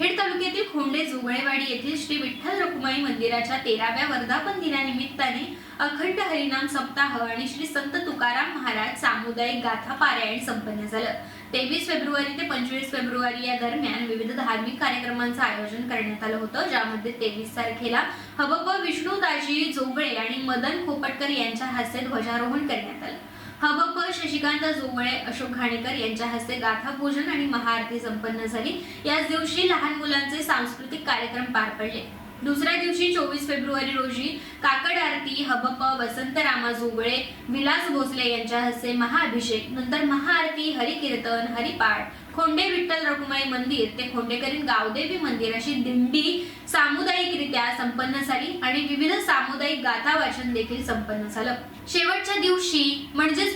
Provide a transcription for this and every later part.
खेड तालुक्यातील खोंडे जुगळेवाडी येथील श्री विठ्ठल रखुमाई मंदिराच्या तेराव्या वर्धापन दिनानिमित्ताने अखंड हरिनाम सप्ताह आणि श्री संत तुकाराम महाराज सामुदायिक गाथा पारायण संपन्न झालं. तेवीस फेब्रुवारी ते पंचवीस फेब्रुवारी या दरम्यान विविध धार्मिक कार्यक्रमांचं आयोजन करण्यात आलं होतं ज्यामध्ये तेवीस तारखेला हबप विष्णुदाजी जोगळे आणि मदन खोपटकर यांच्या हस्ते ध्वजारोहण करण्यात आलं. हबप शशिकांत जोगळे अशोक घाणेकर यांच्या हस्ते गाथापूजन आणि महाआरती संपन्न झाली. याच दिवशी लहान मुलांचे सांस्कृतिक कार्यक्रम पार पडले. दुसऱ्या दिवशी चोवीस फेब्रुवारी रोजी काकड आरती हबप वसंतरामा जोगळे विलास भोसले यांच्या हस्ते महाअभिषेक नंतर महाआरती हरिकीर्तन हरिपाठ खोंडे विठ्ठल रखुमाई मंदिर ते खोंडेकरीन गावदेवी मंदिर अशी दिंडी सामुदायिकरित्या संपन्न झाली आणि विविध सामुदायिक गाथा वाचन देखील संपन्न झालं. शेवटच्या दिवशी म्हणजे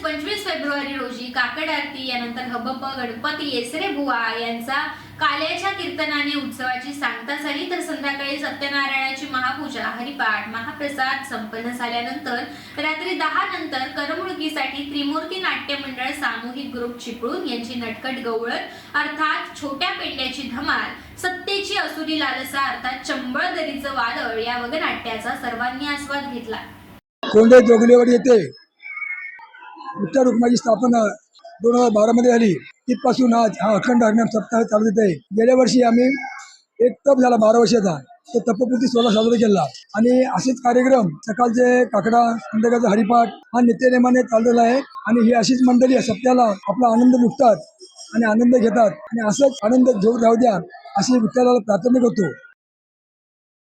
फेब्रुवारी रोजी काकड आरती यानंतर हबप गणपती येसरे बुवा यांचा काल्याच्या कीर्तनाने उत्सवाची सांगता झाली. तर संध्याकाळी सत्यनारायणाची महापूजा हरिपाठ महाप्रसाद संपन्न झाल्यानंतर रात्री दहा नंतर करमणुकीसाठी त्रिमूर्ती नाट्य मंडळ सामूहिक ग्रुप चिपळून यांची नटकट गवळण अर्थात छोट्या पेंड्याची धमाल सत्तेची असुरी लालसा अर्थात चंबळ दरीचं वादळ या वगनाट्याचा सर्वांनी आस्वाद घेतला. कोंडे जोगलेवाडी येते उत्तर रुक्माची स्थापना दोन हजार बारामध्ये झाली. तिथपासून आज हा अखंड अज्ञान सप्ताह चालू आहे गेल्या वर्षी आम्ही एक तप झाला बारा वर्षाचा. तो तपपूर्ती सोहळा साजरा केला. आणि असेच कार्यक्रम सकाळचे काकडा संध्याकाळचा हरिपाठ हा नित्यनेमाने चाललेला आहे. आणि ही अशीच मंडळी सप्त्याला आपला आनंद लुटतात आणि आनंद घेतात. आणि असंच आनंद घेऊन राहू द्या अशी विठ्ठलाला प्रार्थना करतो